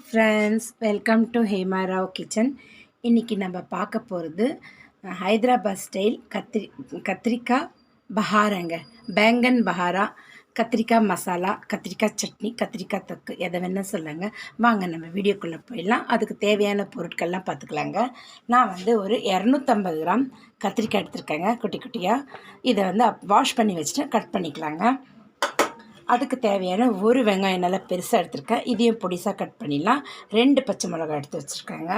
Friends welcome to Hema Rao kitchen இன்றைக்கி நம்ம பார்க்க போகிறது ஹைதராபாத் ஸ்டைல் கத்திரி கத்திரிக்காய் பஹாராங்க. பேங்கன் பஹாரா கத்திரிக்காய் மசாலா கத்திரிக்காய் சட்னி கத்திரிக்காய் தொக்கு எதை வேணால் சொல்லுங்க. வாங்க நம்ம வீடியோக்குள்ளே போயிடலாம். அதுக்கு தேவையான பொருட்கள்லாம் பார்த்துக்கலாங்க. நான் வந்து ஒரு இரநூத்தம்பது கிராம் கத்திரிக்காய் எடுத்திருக்கேங்க குட்டி குட்டியாக இதை வந்து வாஷ் பண்ணி வச்சுட்டு கட் பண்ணிக்கலாங்க. அதுக்கு தேவையான ஒரு வெங்காயம் நல்லா பெருசாக எடுத்துருக்கேன். இதையும் பொடிசாக கட் பண்ணிடலாம். ரெண்டு பச்சை மிளகாய் எடுத்து வச்சுருக்கேங்க.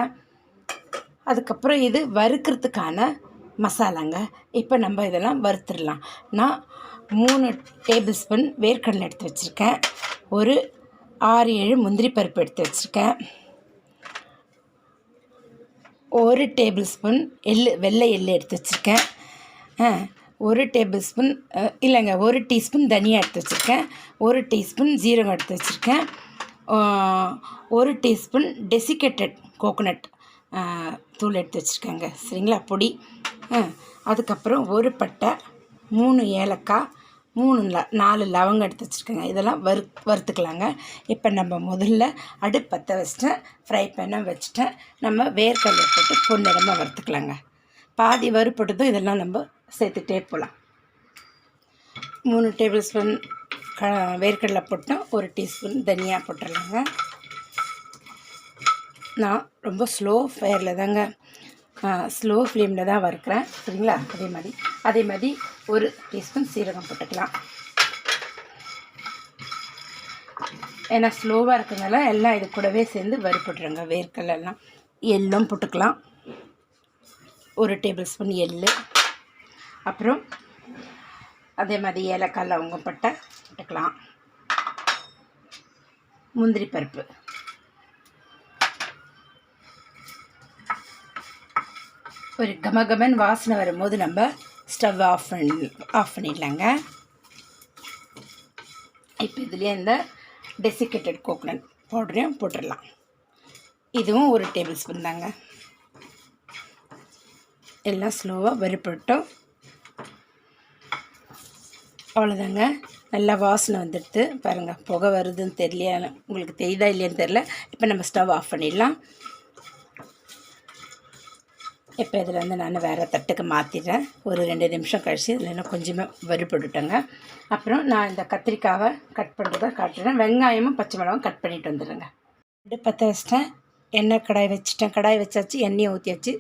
அதுக்கப்புறம் இது வறுக்கிறதுக்கான மசாலாங்க. இப்போ நம்ம இதெல்லாம் வறுத்துடலாம். நான் மூணு டேபிள் ஸ்பூன் வேர்க்கடலை எடுத்து வச்சுருக்கேன். ஒரு ஆறு ஏழு முந்திரி பருப்பு எடுத்து வச்சுருக்கேன். ஒரு டேபிள் ஸ்பூன் எள்ளு வெள்ளை எள்ளு எடுத்து வச்சுருக்கேன். ஒரு டேபிள் ஸ்பூன் இல்லைங்க ஒரு டீஸ்பூன் தனியாக எடுத்து வச்சுருக்கேன். ஒரு டீஸ்பூன் ஜீரகம் எடுத்து வச்சுருக்கேன். ஒரு டீஸ்பூன் டெசிகேட்டட் கோகோனட் தூள் எடுத்து வச்சுருக்கேங்க. சரிங்களா? பொடி. அதுக்கப்புறம் ஒரு பட்டை மூணு ஏலக்காய் மூணு ல நாலு லவங்கம் எடுத்து வச்சுருக்கேங்க. இதெல்லாம் வறு வறுத்துக்கலாங்க. இப்போ நம்ம முதல்ல அடுப்பத்தை வச்சுட்டேன். ஃப்ரை பேனை வச்சுட்டேன். நம்ம வேர்க்கடலை போட்டு பொன்னிறமாக வறுத்துக்கலாங்க. பாதி வறுப்பட்டதும் இதெல்லாம் நம்ம சேர்த்துட்டே போகலாம். மூணு டேபிள் ஸ்பூன் க வேர்க்கடலை போட்டோம். ஒரு டீஸ்பூன் தனியாக போட்டுடலாங்க. நான் ரொம்ப ஸ்லோ ஃபயரில் தாங்க ஸ்லோ ஃப்ளேமில் தான் வறுக்கிறேன். சரிங்களா? அதே மாதிரி. அதே மாதிரி ஒரு டீஸ்பூன் சீரகம் போட்டுக்கலாம். ஏன்னா ஸ்லோவாக இருக்கிறதுனால எல்லாம் இது கூடவே சேர்ந்து வறுப்பட்டுருங்க வேர்க்கடலாம் எல்லாம் போட்டுக்கலாம். ஒரு டேபிள் ஸ்பூன் எள்ளு. அப்புறம் அதே மாதிரி ஏலக்காய் லவங்கம் பட்டை போட்டுக்கலாம். முந்திரி பருப்பு. ஒரு கமகமன் வாசனை வரும்போது நம்ம ஸ்டவ் ஆஃப் பண்ணி ஆஃப் பண்ணிடலாங்க. இப்போ இதுலேயே இந்த டெசிகேட்டட் கோகோனட் பவுடரையும் போட்டுடலாம். இதுவும் ஒரு டேபிள் ஸ்பூன் தாங்க. எல்லாம் ஸ்லோவாக வறுப்பட்டோம் அவ்வளோதாங்க. நல்லா வாசனை வந்துடுது. பாருங்கள் புகை வருதுன்னு தெரியலையா? உங்களுக்கு தெரியுதா இல்லையான்னு தெரில இப்போ நம்ம ஸ்டவ் ஆஃப் பண்ணிடலாம். இப்போ இதில் வந்து நான் வேறு தட்டுக்கு மாற்றிடுறேன் ஒரு ரெண்டு நிமிஷம் கழித்து இதில் இன்னும் கொஞ்சமாக வறுபட்டுட்டேங்க அப்புறம் நான் இந்த கத்திரிக்காவை கட் பண்ணுறத காட்டுறேன். வெங்காயமும் பச்சை மிளகாவும் கட் பண்ணிட்டு வந்துடுங்க பற்ற வச்சிட்டேன். எண்ணெய் கடாய் வச்சுட்டேன். கடாய் வச்சாச்சு எண்ணெயை ஊற்றியாச்சு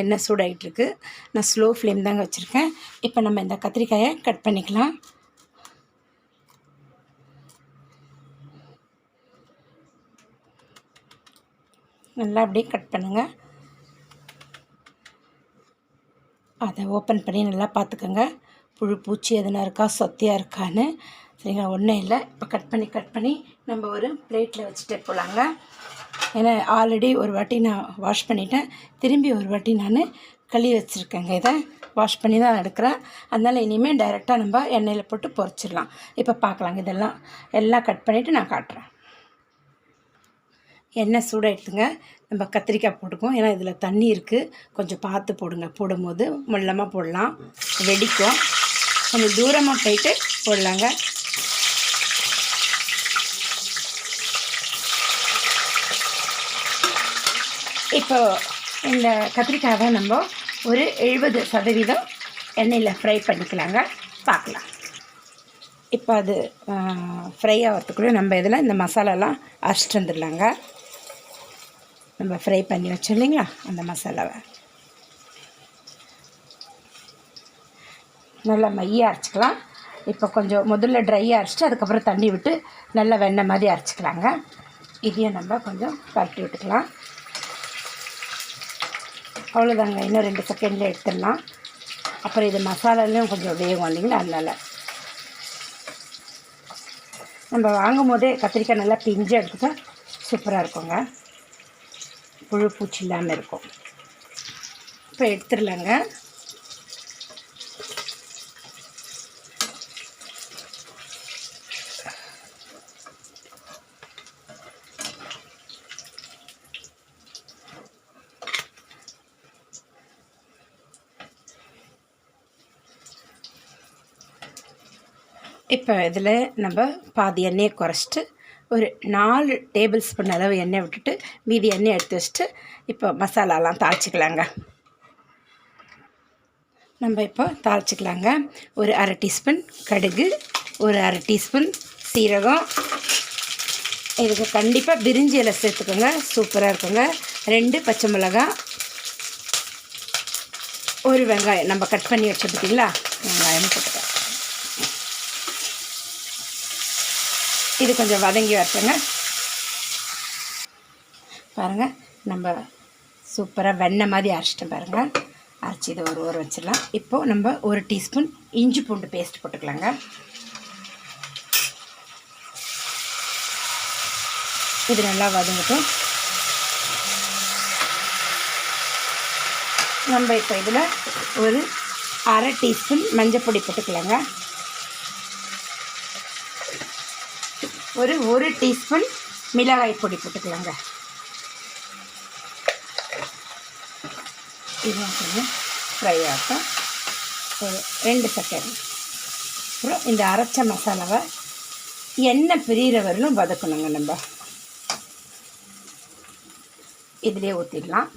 எண்ணெய் சூடாகிட்டுருக்கு நான் ஸ்லோ ஃப்ளேம் தாங்க வச்சுருக்கேன். இப்போ நம்ம இந்த கத்திரிக்காயை கட் பண்ணிக்கலாம். நல்லா அப்படியே கட் பண்ணுங்கள் அதை ஓப்பன் பண்ணி நல்லா பார்த்துக்கோங்க. புழு பூச்சி எதுனா இருக்கா சொத்தியாக இருக்கான்னு. சரிங்களா? ஒன்றும் இல்லை. இப்போ கட் பண்ணி கட் பண்ணி நம்ம ஒரு பிளேட்டில் வச்சுட்டே போகலாங்க ஏன்னா ஆல்ரெடி ஒரு வாட்டி நான் வாஷ் பண்ணிட்டேன். திரும்பி ஒரு வாட்டி நான் கழுவி வச்சுருக்கேங்க. இதை வாஷ் பண்ணி தான் எடுக்கிறேன். அதனால் இனிமேல் டைரெக்டாக நம்ம எண்ணெயில் போட்டு பொறிச்சிடலாம் இப்போ பார்க்கலாங்க. இதெல்லாம் எல்லாம் கட் பண்ணிவிட்டு நான் காட்டுறேன். எண்ணெய் சூடாகிடுதுங்க நம்ம கத்திரிக்காய் போட்டுக்குவோம். ஏன்னா இதில் தண்ணி இருக்குது கொஞ்சம் பார்த்து போடுங்க. போடும்போது முள்ளமாக போடலாம். வெடிக்கும். கொஞ்சம் தூரமாக போயிட்டு போடலாங்க. இப்போ இந்த கத்திரிக்காவை நம்ம ஒரு எழுபது சதவீதம் எண்ணெயில் ஃப்ரை பண்ணிக்கலாங்க. பார்க்கலாம். இப்போ அது ஃப்ரை ஆகிறதுக்குள்ளே நம்ம இதில் இந்த மசாலாலாம் அரைச்சிட்டு வந்துடலாங்க. நம்ம ஃப்ரை பண்ணி வச்சோம் இல்லைங்களா? அந்த மசாலாவை. நல்லா மையாக அரைச்சிக்கலாம். இப்போ கொஞ்சம் முதல்ல ட்ரையாக அரைச்சிட்டு அதுக்கப்புறம் தண்ணி விட்டு நல்லா வெண்ணெய் மாதிரி அரைச்சிக்கலாங்க. இதையும் நம்ம கொஞ்சம் பரட்டி விட்டுக்கலாம். அவ்வளோதாங்க. இன்னும் ரெண்டு செகண்டில் எடுத்துடலாம். அப்புறம் இது மசாலாலையும் கொஞ்சம் வேகும் இல்லைங்களா? அதனால். நம்ம வாங்கும் போதே கத்திரிக்காய் நல்லா பிஞ்சு எடுத்துட்டால் சூப்பராக இருக்குங்க. புழு பூச்சி இல்லாமல் இருக்கும். இப்போ எடுத்துடலாங்க. இப்போ இதில் நம்ம பாதி எண்ணெயை குறைச்சிட்டு ஒரு நாலு டேபிள் ஸ்பூன் அளவு எண்ணெய் விட்டுட்டு மீதி எண்ணெய் எடுத்து வச்சுட்டு இப்போ மசாலாலாம் தாளிச்சிக்கலாங்க. நம்ம இப்போ தாளிச்சிக்கலாங்க. ஒரு அரை டீஸ்பூன் கடுகு ஒரு அரை டீஸ்பூன் சீரகம். இதுக்கு கண்டிப்பாக பிரிஞ்சி இலை சேர்த்துக்கோங்க. சூப்பராக இருக்குங்க. ரெண்டு பச்சை மிளகாய் ஒரு வெங்காயம். நம்ம கட் பண்ணி வச்ச பார்த்தீங்களா வெங்காயம் போட்டுக்கலாம். இது கொஞ்சம் வதங்கி வரட்டுங்க. பாருங்கள் நம்ம சூப்பராக வெண்ணெய் மாதிரி அரைச்சிட்டோம் பாருங்கள் அரைச்சி இதை ஒரு ஊற வச்சிடலாம். இப்போது நம்ம ஒரு டீஸ்பூன் இஞ்சி பூண்டு பேஸ்ட் போட்டுக்கலாங்க. இது நல்லா வதங்கட்டும். நம்ம இப்போ இதில் ஒரு அரை டீஸ்பூன் மஞ்சள் பொடி போட்டுக்கலாங்க. ஒரு ஒரு டீஸ்பூன் மிளகாய் பொடி போட்டுக்கலாங்க. இது கொஞ்சம் ஃப்ரை ஆகும் ஒரு ரெண்டு செகண்ட் அப்புறம் இந்த அரைச்ச மசாலாவை எண்ணெய் பிரிகிற வரலும் வதக்கணுங்க நம்ம. இதிலே ஊற்றிடலாம்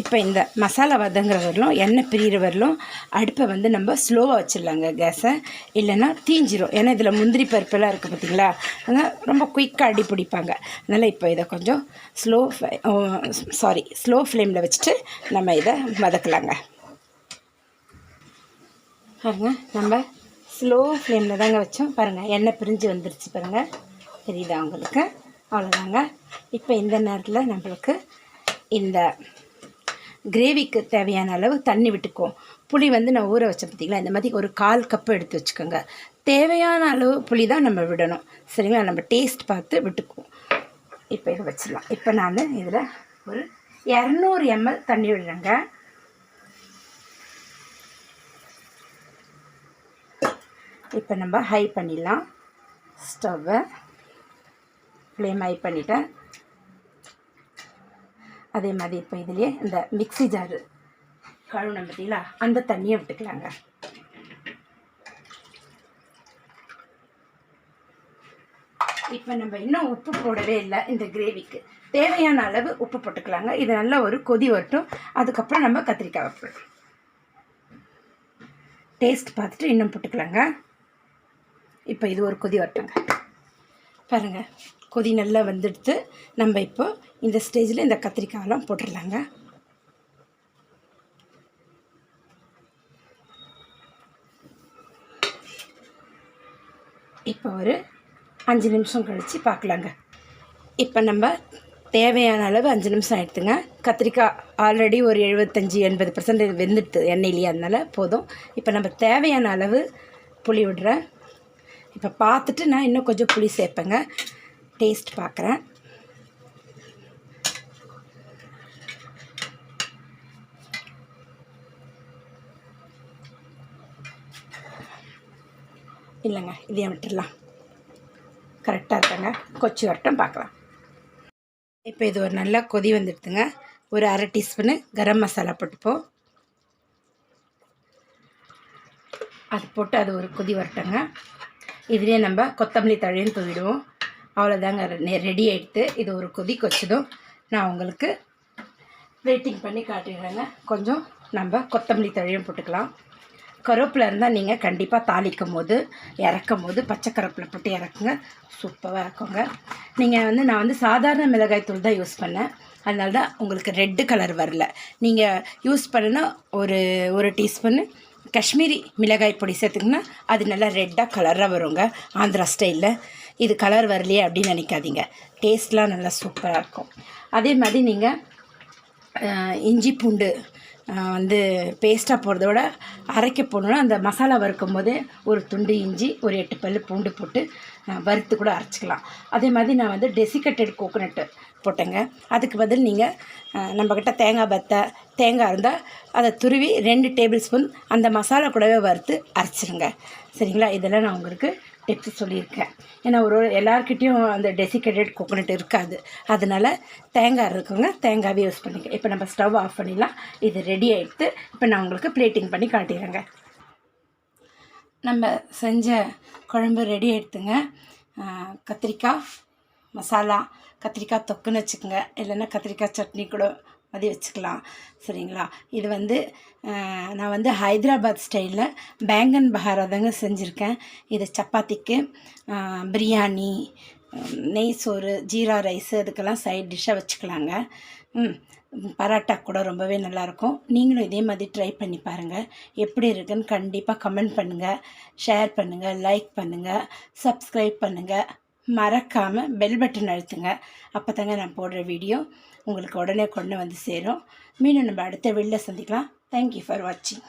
இப்போ இந்த மசாலா வதங்குற வரலும் எண்ணெய் பிரிகிற வரலும் அடுப்பை வந்து நம்ம ஸ்லோவாக வச்சிடலாங்க கேஸை இல்லைன்னா தீஞ்சிரும். ஏன்னா இதில் முந்திரி பருப்பெல்லாம் இருக்குது பார்த்திங்களா அதனால் ரொம்ப குயிக்காக அடி பிடிப்பாங்க. அதனால் இப்போ இதை கொஞ்சம் ஸ்லோ சாரி ஸ்லோ ஃப்ளேமில் வச்சுட்டு நம்ம இதை வதக்கலாங்க. பாருங்க நம்ம ஸ்லோ ஃப்ளேமில் தாங்க வச்சோம். பாருங்கள் எண்ணெய் பிரிஞ்சு வந்துருச்சு பாருங்கள் தெரியுதா உங்களுக்கு? அவ்வளோதாங்க இப்போ இந்த நேரத்தில் நம்மளுக்கு இந்த கிரேவிக்கு தேவையான அளவு தண்ணி விட்டுக்குவோம் புளி வந்து நான் ஊற வச்சேன் பார்த்திங்களா இந்த மாதிரி ஒரு கால் கப்பு எடுத்து வச்சுக்கோங்க. தேவையான அளவு புளி தான் நம்ம விடணும். சரிங்களா? நம்ம டேஸ்ட் பார்த்து விட்டுக்குவோம் இப்போ இதை வச்சிடலாம். இப்போ நான் இதில் ஒரு இரநூறு எம்எல் தண்ணி விடுறேங்க. இப்போ நம்ம ஹை பண்ணிடலாம். ஸ்டவ்வை ஃப்ளேம் ஹை பண்ணிவிட்டேன் அதே மாதிரி இப்போ இதுலேயே இந்த மிக்ஸி ஜாரு. கழுவுனம் பார்த்தீங்களா அந்த தண்ணியை விட்டுக்கலாங்க. இப்போ நம்ம இன்னும் உப்பு போடவே இல்லை இந்த கிரேவிக்கு. தேவையான அளவு உப்பு போட்டுக்கலாங்க. இது நல்லா ஒரு கொதி வரட்டும். அதுக்கப்புறம் நம்ம கத்திரிக்காய் வைப்போம். டேஸ்ட் பார்த்துட்டு இன்னும் போட்டுக்கலாங்க. இப்போ இது ஒரு கொதி வரட்டுங்க. பாருங்கள் கொதி நல்லா வந்துடுத்து நம்ம இப்போ இந்த ஸ்டேஜில் இந்த கத்திரிக்காயெல்லாம் போட்டுடலாங்க இப்போ ஒரு அஞ்சு நிமிஷம் கழித்து பார்க்கலாங்க. இப்போ நம்ம தேவையான அளவு அஞ்சு நிமிஷம் எடுத்துங்க கத்திரிக்காய் ஆல்ரெடி ஒரு எழுபத்தஞ்சி எண்பது பர்சன்ட் வெந்துட்டு எண்ணெயிலேயே. அதனால் போதும். இப்போ நம்ம தேவையான அளவு புளி விடுறேன். இப்போ பார்த்துட்டு நான் இன்னும் கொஞ்சம் புளி சேர்ப்பேங்க. டேஸ்ட் பார்க்குறேன். இல்லைங்க இதையும் விட்டுடலாம். கரெக்டாக இருக்காங்க. கொச்சி வரட்டும் பார்க்கலாம். இப்போ இது ஒரு நல்லா கொதி வந்துடுதுங்க. ஒரு அரை டீஸ்பூனு கரம் மசாலா போட்டுப்போம். அது போட்டு அது ஒரு கொதி வரட்டங்க. இதுலேயே நம்ம கொத்தமல்லி தழையும் தூவிடுவோம். அவ்வளோதாங்க ரெடி ஆகிடுத்து இது ஒரு கொதிக்க வச்சதும் நான் உங்களுக்கு வெயிட்டிங் பண்ணி காட்டிடுறேங்க. கொஞ்சம் நம்ம கொத்தமல்லி தழையும் போட்டுக்கலாம். கருவேப்பில் இருந்தால் நீங்கள் கண்டிப்பாக தாளிக்கும் போது இறக்கும் போது பச்சை கருவேப்பிலை போட்டு இறக்குங்க. சூப்பராக இருக்குங்க. நீங்கள் வந்து நான் வந்து சாதாரண மிளகாய் தூள் தான் யூஸ் பண்ணேன். அதனால தான் உங்களுக்கு ரெட்டு கலர் வரல. நீங்கள் யூஸ் பண்ணுன்னா ஒரு ஒரு டீஸ்பூன்னு காஷ்மீரி மிளகாய் பொடி சேர்த்துக்கிங்கன்னா அது நல்லா ரெட்டாக கலராக வருங்க. ஆந்திரா ஸ்டைலில் இது கலர் வரலையே அப்படின்னு நினைக்காதீங்க. டேஸ்ட்லாம் நல்லா சூப்பராக இருக்கும். அதே மாதிரி நீங்கள் இஞ்சி பூண்டு வந்து பேஸ்ட்டாக போடுறதோட விட அரைக்க போடணுன்னா அந்த மசாலா வறுக்கும் போதே ஒரு துண்டு இஞ்சி ஒரு எட்டு பல் பூண்டு போட்டு வறுத்து கூட அரைச்சிக்கலாம். அதே மாதிரி நான் வந்து டெசிகட்டட் கோகோனட்டு போட்டேங்க. அதுக்கு பதில் நீங்கள் நம்மக்கிட்ட தேங்காய் பத்தை தேங்காய் இருந்தால் அதை துருவி ரெண்டு டேபிள் ஸ்பூன் அந்த மசாலா கூடவே வறுத்து அரைச்சிருங்க. சரிங்களா? இதெல்லாம் நான் உங்களுக்கு டிப்ஸ் சொல்லியிருக்கேன். ஏன்னா ஒரு எல்லாருக்கிட்டேயும் அந்த டெசிகேட்டட் கோகோனட் இருக்காது. அதனால் தேங்காய் இருக்குங்க தேங்காவே யூஸ் பண்ணிக்க. இப்போ நம்ம ஸ்டவ் ஆஃப் பண்ணிடலாம். இது ரெடி ஆகிடுத்து இப்போ நான் உங்களுக்கு பிளேட்டிங் பண்ணி காட்டிடுறேங்க. நம்ம செஞ்ச குழம்பு ரெடி எடுத்துங்க கத்திரிக்காய் மசாலா கத்திரிக்காய் தொக்குன்னு வச்சுக்கோங்க. இல்லைன்னா கத்திரிக்காய் சட்னி கூட மாதிரி வச்சுக்கலாம். சரிங்களா? இது வந்து நான் வந்து ஹைதராபாத் ஸ்டைலில் பேங்கன் பஹாரா தாங்க செஞ்சுருக்கேன். இது சப்பாத்திக்கு பிரியாணி நெய் சோறு ஜீரா ரைஸு அதுக்கெல்லாம் சைட் டிஷ்ஷாக வச்சுக்கலாங்க. ம் பரோட்டா கூட ரொம்பவே நல்லாயிருக்கும் நீங்களும் இதே மாதிரி ட்ரை பண்ணி பாருங்கள் எப்படி இருக்குன்னு கண்டிப்பாக கமெண்ட் பண்ணுங்கள் ஷேர் பண்ணுங்கள் லைக் பண்ணுங்கள் சப்ஸ்கிரைப் பண்ணுங்கள் மறக்காமல் பெல் பட்டன் அழுத்துங்க. அப்போ தாங்க நான் போடுற வீடியோ. உங்களுக்கு உடனே கொண்டு வந்து சேரும். மீண்டும் நம்ம அடுத்த வெளில சந்திக்கலாம். தேங்க்யூ ஃபார் வாட்சிங்